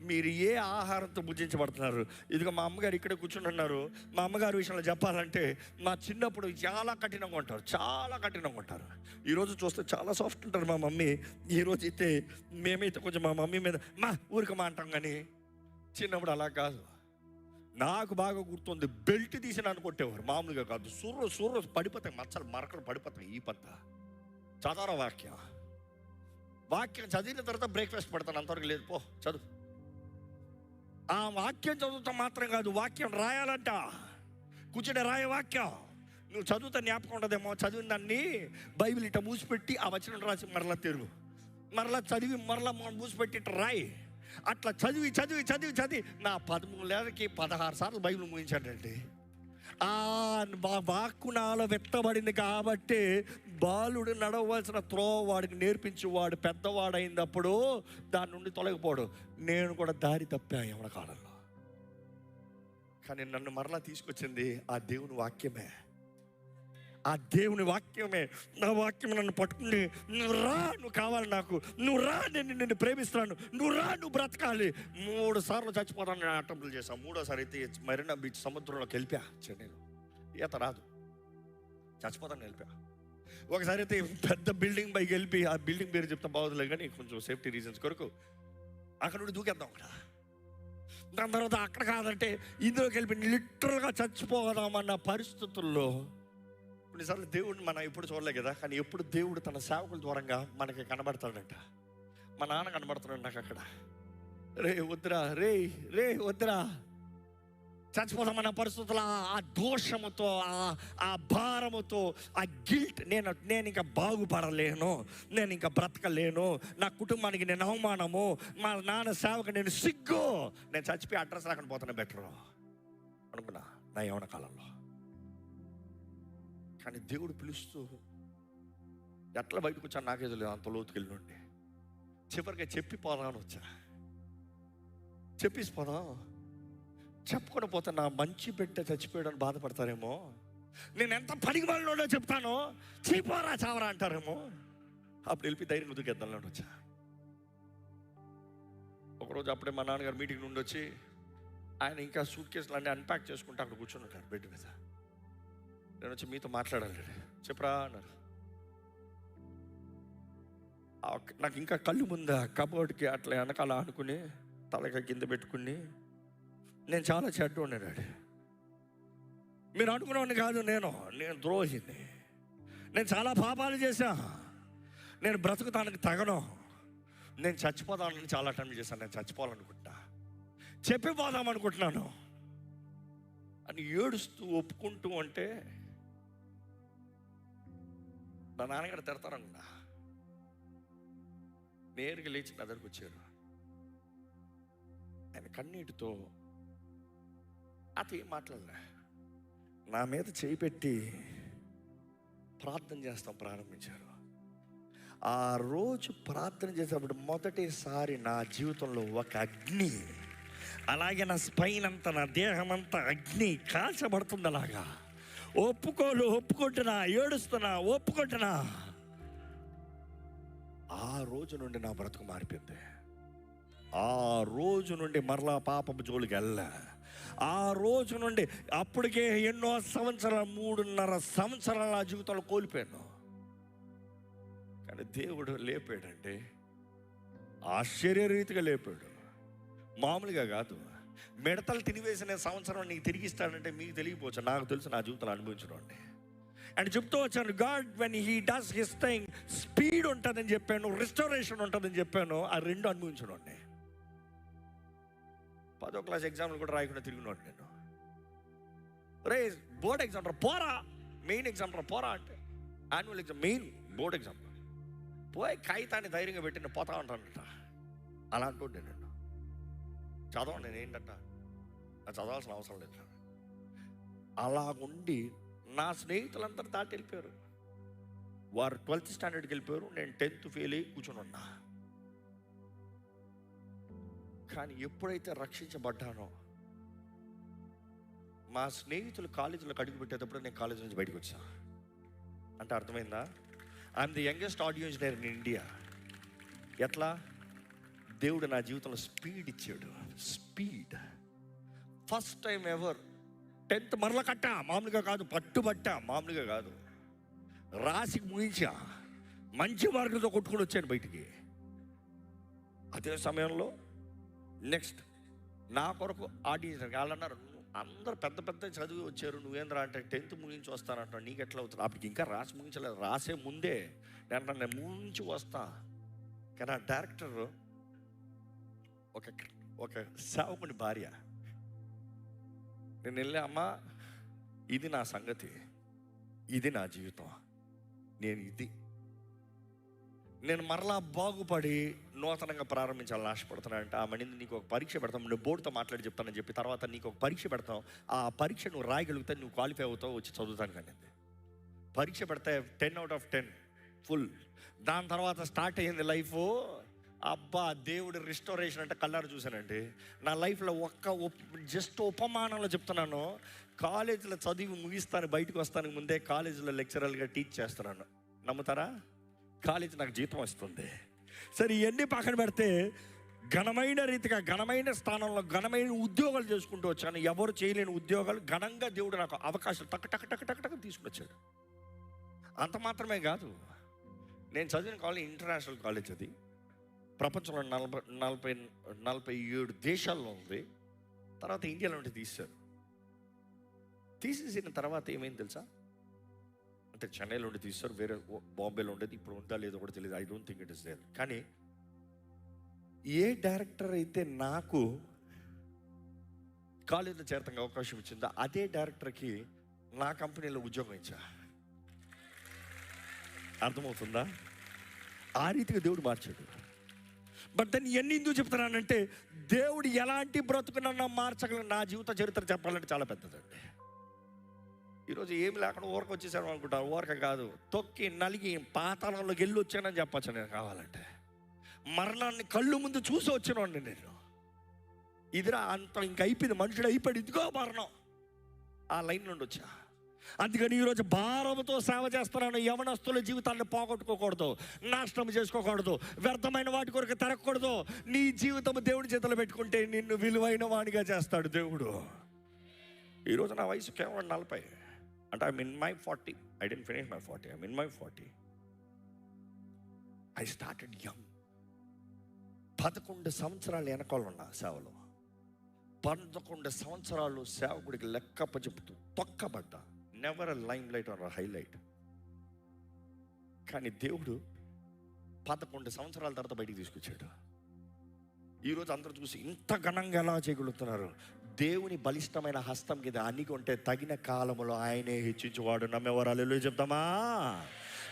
మీరు ఏ ఆహారంతో భుజించబడుతున్నారు? ఇదిగో మా అమ్మగారు ఇక్కడే కూర్చుని ఉన్నారు. మా అమ్మగారి విషయంలో చెప్పాలంటే మా చిన్నప్పుడు చాలా కఠినంగా ఉంటారు. చాలా కఠినంగా ఉంటారు. ఈరోజు చూస్తే చాలా సాఫ్ట్ ఉంటారు మా మమ్మీ. ఈరోజు అయితే మేమైతే కొంచెం మా మమ్మీ మీద మా ఊరికి మా అంటాం కానీ చిన్నప్పుడు అలా కాదు. నాకు బాగా గుర్తుంది బెల్ట్ తీసి నన్ను కొట్టేవారు. మామూలుగా కాదు. సూర్రు సూర్రు పడిపోతాయి మచ్చలు మరకలు పడిపోతాయి ఈ పద్ద చదవరా వాక్యం? వాక్యం చదివిన తర్వాత బ్రేక్ఫాస్ట్ పెడతాను అంతవరకు లేదు. పో చదువు. ఆ వాక్యం చదువుతా మాత్రం కాదు వాక్యం రాయాలంట. కూర్చుని రాయ వాక్యం. నువ్వు చదువుతా జ్ఞాపకం ఉండదేమో చదివిన దాన్ని బైబిల్ ఇట్ట మూసిపెట్టి ఆ వచనం రాసి మరలా తిరుగు మరలా చదివి మరలా మూసిపెట్టి ఇట్ట రాయి. అట్లా చదివి చదివి చదివి చదివి. నా పదమూడేళ్ళకి పదహారు సార్లు బైబిల్ ముగించాడండి. ఆ వా- వాక్కు నాలో వెత్తబడింది కాబట్టి బాలుడు నడవలసిన త్రో వాడికి నేర్పించేవాడు పెద్దవాడైనప్పుడు దాని నుండి తొలగిపోడు. నేను కూడా దారి తప్పా ఎవరి కాలంలో. కానీ నన్ను మరలా తీసుకొచ్చింది ఆ దేవుని వాక్యమే. ఆ దేవుని వాక్యమే. నా వాక్యం నన్ను పట్టుకుని నువ్వు రా నువ్వు కావాలి నాకు. నువ్వు రా నేను నిన్ను ప్రేమిస్తున్నాను. నువ్వు రా నువ్వు బ్రతకాలి. మూడు సార్లు చచ్చిపోతాను నేను అటెంప్ట్లు చేశాను మూడోసారి అయితే మరీనా బీచ్ సముద్రంలోకి వెళ్ళిపా చెన్నైలో. ఈత రాదు. చచ్చిపోతాను వెళ్ళిపా ఒకసారి అయితే పెద్ద బిల్డింగ్ పైకి వెళ్ళి ఆ బిల్డింగ్ పేరు చెప్తా బాగోదులే కానీ కొంచెం సేఫ్టీ రీజన్స్ కొరకు అక్కడ నుండి దూకేద్దాం అక్కడ. దాని తర్వాత అక్కడ కాదంటే ఇందులోకి వెళ్ళిపోయి లిటరల్గా చచ్చిపోదామన్న పరిస్థితుల్లో కొన్నిసార్లు దేవుడిని మనం ఎప్పుడు చూడలే కదా కానీ ఎప్పుడు దేవుడు తన సేవకుల ద్వారంగా మనకి కనబడతాడంట. మా నాన్న కనబడుతున్నాడు నాకు అక్కడ. రే వద్దురా రే రే వద్దురా. చచ్చిపోతామన్న పరిస్థితుల్లో ఆ- ఆ దోషముతో ఆ ఆ భారముతో ఆ గిల్ట్ నేను నేను ఇంకా బాగుపడలేను. నేను ఇంకా బ్రతకలేను. నా కుటుంబానికి నేను అవమానము. మా నాన్న సేవకు నేను సిగ్గు. నేను చచ్చిపోయి అడ్రస్ రాకుండా పోతాను బెటర్. అనుకున్నా నా యవన కాలంలో. కానీ దేవుడు పిలుస్తూ ఎట్లా బయటకు వచ్చాను నాకే తెలియదు అంత లోతుకెళ్ళి నుండి చివరిగా చెప్పి పోదామని వచ్చా. చెప్పేసి పోదాం. చెప్పకుండా పోతే నా మంచి బిడ్డ చచ్చిపోయాడని బాధపడతారేమో. నేను ఎంత పనికి వాళ్ళలో చెప్తాను చీపోరా చావరా అంటారేమో. అప్పుడు వెళ్ళి ధైర్యం ముదుకెద్దాం వచ్చా. ఒకరోజు అప్పుడే మా నాన్నగారు మీటింగ్ నుండి వచ్చి ఆయన ఇంకా సూట్ కేసులు అన్నీ అన్పాక్ చేసుకుంటే అక్కడ కూర్చొని ఉంటారు బెడ్ మీద. నేను వచ్చి మీతో మాట్లాడాలి చెప్పరా అన్నారు. నాకు ఇంకా కళ్ళు ముందా కబోర్డ్కి అట్లా వెనకాల అనుకుని తలక కింద పెట్టుకుని నేను చాలా చెడ్డ ఉన్నాడు మీరు అనుకునేవాడిని కాదు నేను. నేను ద్రోహిని. నేను చాలా పాపాలు చేశా. నేను బ్రతుకుతానికి తగను. నేను చచ్చిపోతానని చాలా టైం చేశాను. నేను చచ్చిపోవాలనుకుంటా. చెప్పిపోదాం అనుకుంటున్నాను. అని ఏడుస్తూ ఒప్పుకుంటూ అంటే నా నాన్నగారు తిడతారనుకున్నా నేరుగా లేచి నా దగ్గరకు వచ్చారు. ఆయన కన్నీటితో అత ఏం మాట్లాడలే. నా మీద చేయి పెట్టి ప్రార్థన చేస్తాం ప్రారంభించారు. ఆ రోజు ప్రార్థన చేసేటప్పుడు మొదటిసారి నా జీవితంలో ఒక అగ్ని అలాగే నా స్పైన్ అంతా నా దేహం అంతా అగ్ని కాల్చబడుతుంది అలాగా ఒప్పుకోలు ఒప్పుకుంటున్నా ఏడుస్తున్నా ఒప్పుకుంటున్నా. ఆ రోజు నుండి నా బ్రతుకు మారిపోయింది. ఆ రోజు నుండి మరలా పాపపు జోలికి వెళ్ళా. ఆ రోజు నుండి అప్పటికే ఎన్నో సంవత్సరాలు మూడున్నర సంవత్సరాల నా జీవితంలో కోల్పోయాను. కానీ దేవుడు లేపాడంటే ఆశ్చర్యరీతిగా లేపాడు. మామూలుగా కాదు. మిడతలు తినివేసిన సంవత్సరం నీకు తిరిగిస్తాడంటే మీకు తెలియపోవచ్చు నాకు తెలుసు నా జీవితంలో అనుభవించడం అండి అండ్ చెప్తూ వచ్చాను god when he does his thing speed ఉంటుందని చెప్పాను రిస్టోరేషన్ ఉంటుందని చెప్పాను. ఆ రెండు అనుభవించడం అండి పదో క్లాస్ ఎగ్జామ్లు కూడా రాయకుండా తిరిగినాడు నేను. రే బోర్డ్ ఎగ్జామ్ రా పోరా. మెయిన్ ఎగ్జామ్ రా పోరా అంటే. Annual exam main board exam పోయి కాగితాన్ని ధైర్యంగా పెట్టి నేను పోతా ఉంటానంట. అలా అంటుండే నేను. చదవండి నేను ఏంటంట? చదవాల్సిన అవసరం లేదు. అలాగుండి నా స్నేహితులందరూ దాటి వెళ్ళిపోయారు. వారు ట్వెల్త్ స్టాండర్డ్కి వెళ్ళిపోయారు. నేను టెన్త్ ఫెయిల్ అయ్యి కూర్చొని ఉన్నా. కానీ ఎప్పుడైతే రక్షించబడ్డానో మా స్నేహితులు కాలేజీలో అడుగు పెట్టేటప్పుడు నేను కాలేజీ నుంచి బయటకు వచ్చా. అంటే అర్థమైందా? I'm the youngest audio engineer in India ఎట్లా? దేవుడు నా జీవితంలో స్పీడ్ ఇచ్చాడు. Speed first time ever tenth మరల కట్టా. మామూలుగా కాదు పట్టుబట్టా. మామూలుగా కాదు. రాసికి ముగించా. మంచి మార్కులతో కొట్టుకొని వచ్చాను బయటికి. అదే సమయంలో నెక్స్ట్ నా కొరకు ఆడియన్స్ వాళ్ళన్నారు అందరు పెద్ద పెద్ద చదివి వచ్చారు. నువ్వేంద్రా అంటే టెన్త్ ముగించి వస్తానంట నీకు ఎట్లా అవుతుంది? అప్పటికి ఇంకా రాసి ముగించలేదు. రాసే ముందే నేను నేను ముగించి వస్తా. కానీ ఆ డైరెక్టర్ ఒక ఒక సేవకుని భార్య. నేను వెళ్ళా అమ్మా ఇది నా సంగతి. ఇది నా జీవితం. నేను ఇది నేను మరలా బాగుపడి నూతనంగా ప్రారంభించాలని ఆశపడుతున్నానంటే. ఆ మణిని నీకు ఒక పరీక్ష పెడతాం. నువ్వు బోర్డుతో మాట్లాడి చెప్తానని చెప్పి తర్వాత నీకు ఒక పరీక్ష పెడతాం. ఆ పరీక్ష నువ్వు రాయగలిగితే నువ్వు క్వాలిఫై అవుతావు వచ్చి చదువుతాను కానీ. పరీక్ష పెడితే ten out of ten full దాని తర్వాత స్టార్ట్ అయ్యింది లైఫ్ అబ్బా దేవుడి రిస్టోరేషన్ అంటే కళ్ళారు చూశానండి. నా లైఫ్లో ఒక్క జస్ట్ ఉపమానంలో చెప్తున్నాను. కాలేజీలో చదివి ముగిస్తాను బయటకు వస్తానికి ముందే కాలేజీలో లెక్చరర్గా టీచ్ చేస్తున్నాను. నమ్ముతారా? కాలేజీ నాకు జీతం వస్తుంది. సరే ఇవన్నీ పక్కన పెడితే ఘనమైన రీతిగా ఘనమైన స్థానంలో ఘనమైన ఉద్యోగాలు చేసుకుంటూ వచ్చాను. ఎవరు చేయలేని ఉద్యోగాలు ఘనంగా దేవుడు నాకు అవకాశం టక్ టక్ టక్ టక్ టక్ తీసుకుని వచ్చాడు. అంత మాత్రమే కాదు నేను చదివిన కాలేజ్ ఇంటర్నేషనల్ కాలేజ్ అది. ప్రపంచంలో నలభై నలభై నలభై ఏడు దేశాల్లో ఉంది. తర్వాత ఇండియాలో నుండి తీశారు. తీసేసిన తర్వాత ఏమైంది తెలుసా? అంటే చెన్నైలో ఉండి తీస్తారు వేరే బాంబేలో ఉండేది ఇప్పుడు ఉందా లేదో కూడా తెలియదు I don't think it is there కానీ ఏ డైరెక్టర్ అయితే నాకు కాలేజీలో చేరతానికి అవకాశం ఇచ్చిందో అదే డైరెక్టర్కి నా కంపెనీలో ఉద్యోగం ఇచ్చా. అర్థమవుతుందా? ఆ రీతిగా దేవుడు మార్చాడు. బట్ దాన్ని ఎన్ని ఎందుకు చెప్తున్నానంటే దేవుడు ఎలాంటి బ్రతుకునన్నా మార్చగలను నా జీవిత చరిత్ర చెప్పాలంటే చాలా పెద్దదండి. ఈరోజు ఏమి లేకుండా ఊరకు వచ్చేసాను అనుకుంటాను ఊరక కాదు. తొక్కి నలిగి పాతాళంలోకి వెళ్ళి వచ్చానని చెప్పచ్చు నేను కావాలంటే. మరణాన్ని కళ్ళు ముందు చూసి వచ్చినండి నేను. ఇదిరా అంత ఇంక అయిపోయింది. మనుషుడు అయిపోయాడు. ఇదిగో మరణం. ఆ లైన్ నుండి వచ్చా. అందుకని ఈరోజు భారంతో సేవ చేస్తున్నాను. యవనస్తుల జీవితాన్ని పోగొట్టుకోకూడదు. నాశనం చేసుకోకూడదు. వ్యర్థమైన వాటి కొరకు తిరగకూడదు. నీ జీవితం దేవుడి చేతులు పెట్టుకుంటే నిన్ను విలువైన వాడిగా చేస్తాడు దేవుడు. ఈరోజు నా వయసు కేవలం నలభై. అంటే I in my forty I didn't finish my forty I in my forty I started young పదకొండు సంవత్సరాలు వెనకాల ఉన్నా సేవలో. పదకొండు సంవత్సరాలు సేవకుడికి లెక్కప్ప చెబుతూ తొక్కబడ్డా. Never limelight or highlight కానీ దేవుడు పదకొండు సంవత్సరాల తర్వాత బయటికి తీసుకొచ్చాడు. ఈరోజు అందరూ చూసి ఇంత ఘనంగా ఎలా చేయగలుగుతున్నారు? దేవుని బలిష్టమైన హస్తం కింద అన్ని ఉంటే తగిన కాలంలో ఆయనే హెచ్చించువాడు. నమ్మేవారు? అల్లు చెప్తామా?